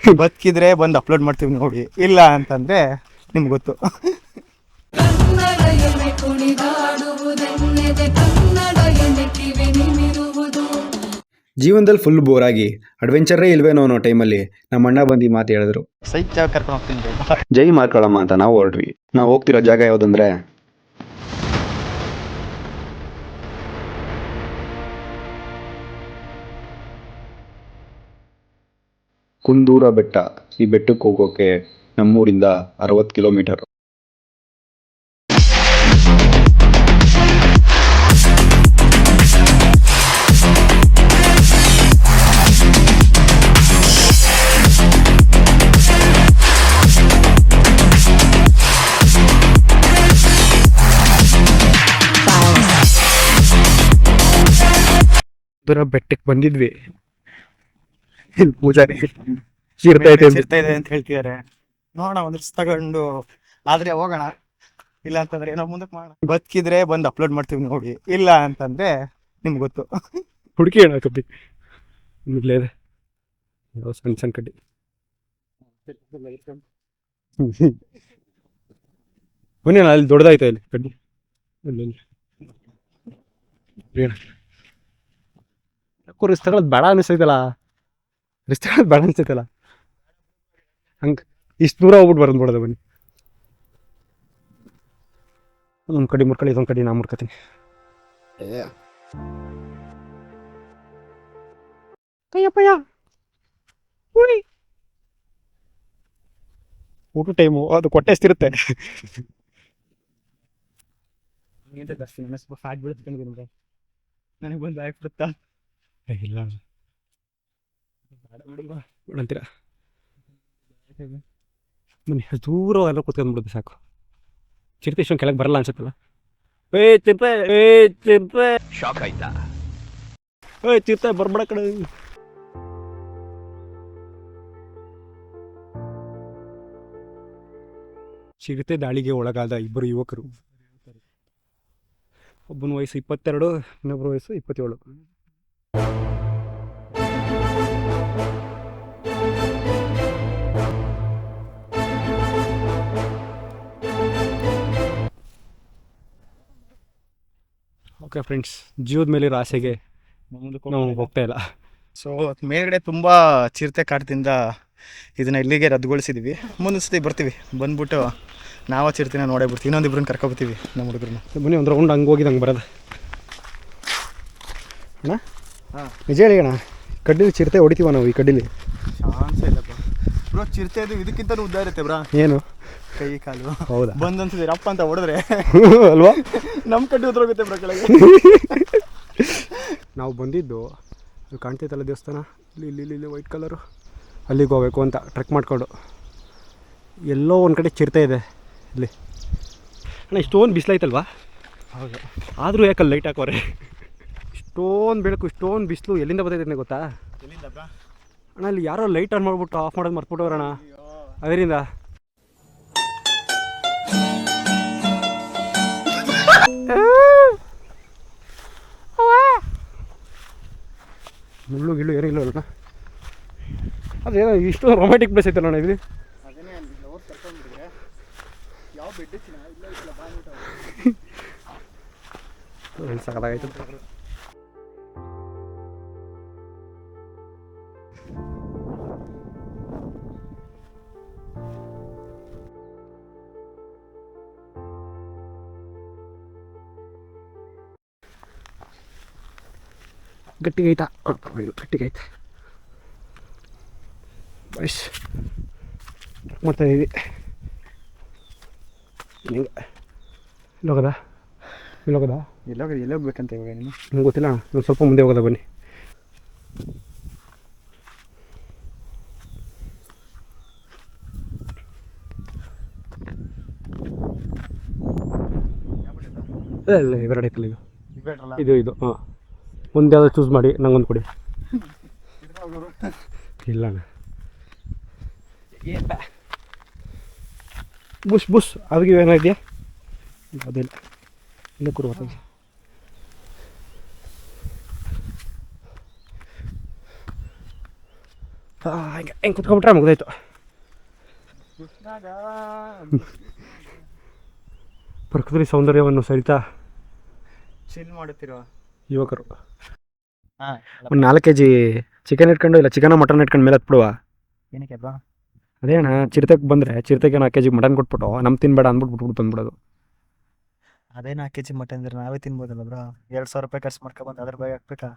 ಬದುಕಿದ್ರೆ ಬಂದು ಅಪ್ಲೋಡ್ ಮಾಡ್ತೀವಿ ನೋಡಿ. ಇಲ್ಲ ಅಂತಂದ್ರೆ ನಿಮ್ಗೆ ಗೊತ್ತು. ಜೀವನದಲ್ಲಿ ಫುಲ್ ಬೋರ್ ಆಗಿ ಅಡ್ವೆಂಚರೇ ಇಲ್ವೇನೋ ಅನ್ನೋ ಟೈಮಲ್ಲಿ ನಮ್ಮ ಅಣ್ಣ ಬಂದು ಮಾತು ಹೇಳಿದ್ರು. ಸೈಟ್ ಜಾಗ ಕರ್ಕೊಂಡು ಹೋಗ್ತೀನಿ ಜೈ ಮಾರ್ಕೊಳಮ್ಮ ಅಂತ ನಾವು ಹೊರಟ್ವಿ. ನಾವು ಹೋಗ್ತಿರೋ ಜಾಗ ಯಾವುದಂದ್ರೆ ಕುಂದೂರ ಬೆಟ್ಟ ಈ ಬೆಟ್ಟಕ್ಕೆ ಹೋಗೋಕೆ ನಮ್ಮೂರಿಂದ ಅರವತ್ತು ಕಿಲೋಮೀಟರ್. ಬೆಟ್ಟಕ್ಕೆ ಬಂದಿದ್ವಿ. ಇಲ್ಲಿ ಪೂಜಾರಿ ಇರ್ತಾ ಇದೆ ಅಂತ ಹೇಳ್ತಿದಾರೆ. ನೋಡೋಣ ಒಂದ್ ದಿವ್ಸ ತಗೊಂಡು. ಆದ್ರೆ ಹೋಗೋಣ. ಇಲ್ಲ ಅಂತಂದ್ರೆ ಏನೋ ಮುಂದಕ್ಕೆ ಮಾಡೋಣ. ಬದುಕಿದ್ರೆ ಬಂದು ಅಪ್ಲೋಡ್ ಮಾಡ್ತೀವಿ ನೋಡಿ. ಇಲ್ಲ ಅಂತಂದ್ರೆ ನಿಮ್ಗೆ ಗೊತ್ತು. ಹುಡುಕಿ ಹೇಳ ಕಬ್ಬಿ. ಇಲ್ಲೇ ಇದೆ. ಯಾವ ಸಣ್ಣ ಸಣ್ಣ ಕಡ್ಡಿ. ಬನ್ನಿ ಅಣ್ಣ ಅಲ್ಲಿ ದೊಡ್ಡದಾಯ್ತು ಇಲ್ಲಿ ಕಡ್ಡಿ? ರಿಸ್ಕ್ ತಗೊಳ್ಳೋದು ಬೇಡ ಅನಿಸ್ತೈತಲ್ಲ ರಿಸ್ಕ್ ತಗೊಳ್ಳೋದು ಬೇಡ ಅನ್ಸೈತಲ್ಲ. ಹಂಗೆ ಇಷ್ಟು ದೂರ ಹೋಗ್ಬಿಟ್ಟು ಬರೋದು ಬಿಡೋದು ಬನ್ನಿ. ಒಂದು ಕಡೆ ಮುರ್ಕೊಳ್ಳಿ ಇದೊಂದು ಕಡೆ ನಾ ಮುರ್ಕತೀನಿ. ಕೈಯಪ್ಪಯ್ಯ. ಉಳಿ ಊಟ ಟೈಮು ಅದು ಕೊಟ್ಟೆ ಎಷ್ಟಿರುತ್ತೆ? ಫ್ಯಾಟ್ ಬಿಡ್ತೀನಿ ನನಗೆ ಬಂದು ಆಗ್ಬಿಡುತ್ತಾ ಇಲ್ಲ. ಅಂತೀರ ಬನ್ನಿ ದೂರ ಎಲ್ಲ ಕೂತ್ಕೊಂಡ್ಬಿಡುತ್ತೆ ಸಾಕು. ಚಿರತೆ ಇಷ್ಟೊಂದು ಕೆಳಗೆ ಬರಲ್ಲ ಅನ್ಸುತ್ತಲ್ಲ? ಏ ಚಿರತೆ ಏ ಚಿರತೆ. ಶಾಕ್ ಆಯ್ತಾ? ಏ ಚಿರತೆ ಬರ್ಬೇಡ ಕಡೆ ಚಿರತೆ ದಾಳಿಗೆ ಒಳಗಾದ ಇಬ್ಬರು ಯುವಕರು. ಒಬ್ಬನ ವಯಸ್ಸು ಇಪ್ಪತ್ತೆರಡು ಇನ್ನೊಬ್ಬರ ವಯಸ್ಸು ಇಪ್ಪತ್ತೇಳು. ಓಕೆ ಫ್ರೆಂಡ್ಸ್ ಜೀವದ ಮೇಲಿರೋ ಆಸೆಗೆ ನಾವು ಹೋಗ್ತಾ ಇಲ್ಲ. ಸೊ ಮೇಲ್ಗಡೆ ತುಂಬ ಚಿರತೆ ಕಾಟದಿಂದ ಇದನ್ನ ಇಲ್ಲಿಗೆ ರದ್ದುಗೊಳಿಸಿದೀವಿ. ಮುಂದಿನ ಸತಿ ಬರ್ತೀವಿ. ಬಂದ್ಬಿಟ್ಟು ನಾವ ಚಿರತೆನ ನೋಡೇ ಬಿಡ್ತೀವಿ ಇನ್ನೊಂದಿಬ್ರನ್ನ ಕರ್ಕೊಬತ್ತೀವಿ ನಮ್ಮ ಹುಡುಗರನ್ನ. ಬನ್ನಿ ಒಂದು ರೌಂಡ್ ಹಂಗೆ ಹೋಗಿದ್ದು ಬರೋದು. ಅಣ್ಣ? ಹಾಂ. ನಿಜ ಹೇಳಿ ಅಣ್ಣ ಕಡ್ಡಿಲಿ ಚಿರತೆ ಹೊಡಿತೀವ ನಾವು ಈ ಕಡ್ಡಿಲಿ? ಬ್ರೋ ಚಿರತೆ ಅದು ಇದಕ್ಕಿಂತ ಉದ್ದ ಇರುತ್ತೆ ಬ್ರಾ. ಏನು? ಕೈ ಕಾಲು. ಹೌದಾ? ಬಂದ್ ಅನ್ಸಿದ್ರೆ ಅಪ್ಪ ಅಂತ ಹೊಡೆದ್ರೆ. ಅಲ್ವಾ? ನಮ್ಮ ಕಡ್ಡಿ ಉದ್ರೋಗುತ್ತೆ ಬ್ರೋ ಕೆಳಗೆ. ನಾವು ಬಂದಿದ್ದು ಅಲ್ಲಿ ಕಾಣ್ತೈತಲ್ಲ ದೇವಸ್ಥಾನ? ಇಲ್ಲಿ ಇಲ್ಲಿ ಇಲ್ಲಿ ಇಲ್ಲಿ ವೈಟ್ ಕಲರು. ಅಲ್ಲಿಗೆ ಹೋಗ್ಬೇಕು ಅಂತ ಟ್ರೆಕ್ ಮಾಡಿಕೊಂಡು. ಎಲ್ಲೋ ಒಂದು ಕಡೆ ಚಿರತೆ ಇದೆ ಇಲ್ಲಿ. ಅಣ್ಣ ಇಷ್ಟೊಂದು ಬಿಸಿಲೈತಲ್ವಾ ಹೌದು. ಆದರೂ ಯಾಕಲ್ಲಿ ಲೈಟ್ ಹಾಕೋರೆ? ಇಷ್ಟೊಂದು ಬೆಳಕು ಇಷ್ಟೊಂದು ಬಿಸಿಲು ಎಲ್ಲಿಂದ ಬರ್ತೈತೆ ಗೊತ್ತಾ? ಎಲ್ಲಿಂದ ಅಣ್ಣ ಇಲ್ಲಿ ಯಾರೋ ಲೈಟ್ ಆನ್ ಮಾಡ್ಬಿಟ್ಟು ಆಫ್ ಮಾಡೋದು ಮರ್ತ್ಬಿಟ್ಟವ್ರಣ್ಣ ಅದರಿಂದ. ಮುಳ್ಳು ಗಿಳ್ಳು ಏನೂ ಇಲ್ಲ ಅಣ್ಣ. ಅದೇನೋ ಇಷ್ಟು ರೊಮ್ಯಾಟಿಕ್ ಪ್ಲೇಸ್ ಐತಲ್ಲ ಅಣ್ಣ ಇದು ಅದೇನೇ ಗಟ್ಟಿಗೈತಾ? ಗಟ್ಟಿಗೈತೆ. ಬಸ್ ಮತ್ತೆ ಇದು ಹಿಂಗೆ? ಇಲ್ಲಿ ಹೋಗದಾ? ಇಲ್ಲಿ ಎಲ್ಲಿ ಹೋಗ್ಬೇಕಂತ ಇವಾಗ ನೀನು? ನಂಗೆ ಗೊತ್ತಿಲ್ಲ ನಾನು ಸ್ವಲ್ಪ ಮುಂದೆ ಹೋಗೋದ ಬನ್ನಿ. ಇಲ್ಲ ಇಲ್ಲ ಇವೆರಡೈತಲ್ಲ ಇದು. ಇದು ಇದು ಹಾಂ. ಮುಂದೆ ಯಾವ್ದು ಚೂಸ್ ಮಾಡಿ ನಂಗೊಂದು ಕೊಡಿ. ಇಲ್ಲ ಬುಷ್ ಬುಷ್ ಅದಕ್ಕೆ ಏನಾಗಿದೆಯಾ ಅದೇ ಇಲ್ಲ ಕೊಡುವ ಹಂಗೆ ಹಿಂಗೆ ಹೆಂಗೆ ಕುತ್ಕೊಂಡ್ಬಿಟ್ರೆ ಮುಗ್ದಾಯ್ತು. ಪ್ರಕೃತಿ ಸೌಂದರ್ಯವನ್ನು ಸರಿತಾ ಚಿಲ್ ಮಾಡುತ್ತಿರುವ. ಯುವಕರು. ಒಂದು ನಾಲ್ಕು ಕೆ ಜಿ ಚಿಕನ್ ಇಟ್ಕೊಂಡು ಇಲ್ಲ ಚಿಕನ ಮಟನ್ ಇಟ್ಕೊಂಡು ಮೇಲೆ ಹತ್ಬಿಡುವ. ಏನಕ್ಕೆ ಬಾ ಅದೇ ಅಣ್ಣ ಚಿರತೆಗೆ ಬಂದರೆ ಚಿರತೆಗೆ ನಾಲ್ಕು ಕೆ ಜಿ ಮಟನ್ ಕೊಟ್ಬಿಟ್ಟು ನಮ್ಮ ತಿನ್ಬೇಡ ಅಂದ್ಬಿಟ್ಟು ಬಿಟ್ಬಿಟ್ಟು ಬಂದ್ಬಿಡೋದು. ಅದೇ ನಾಲ್ಕು ಕೆ ಜಿ ಮಟನ್ ಅಂದ್ರೆ ನಾವೇ ತಿನ್ಬೋದಲ್ಲ ಬ್ರೋ ಎರಡು ಸಾವಿರ ರೂಪಾಯಿ ಖರ್ಚು ಮಾಡ್ಕೊಬಂದು ಅದ್ರ ಬಗ್ಗೆ ಹಾಕ್ಬೇಕಾ?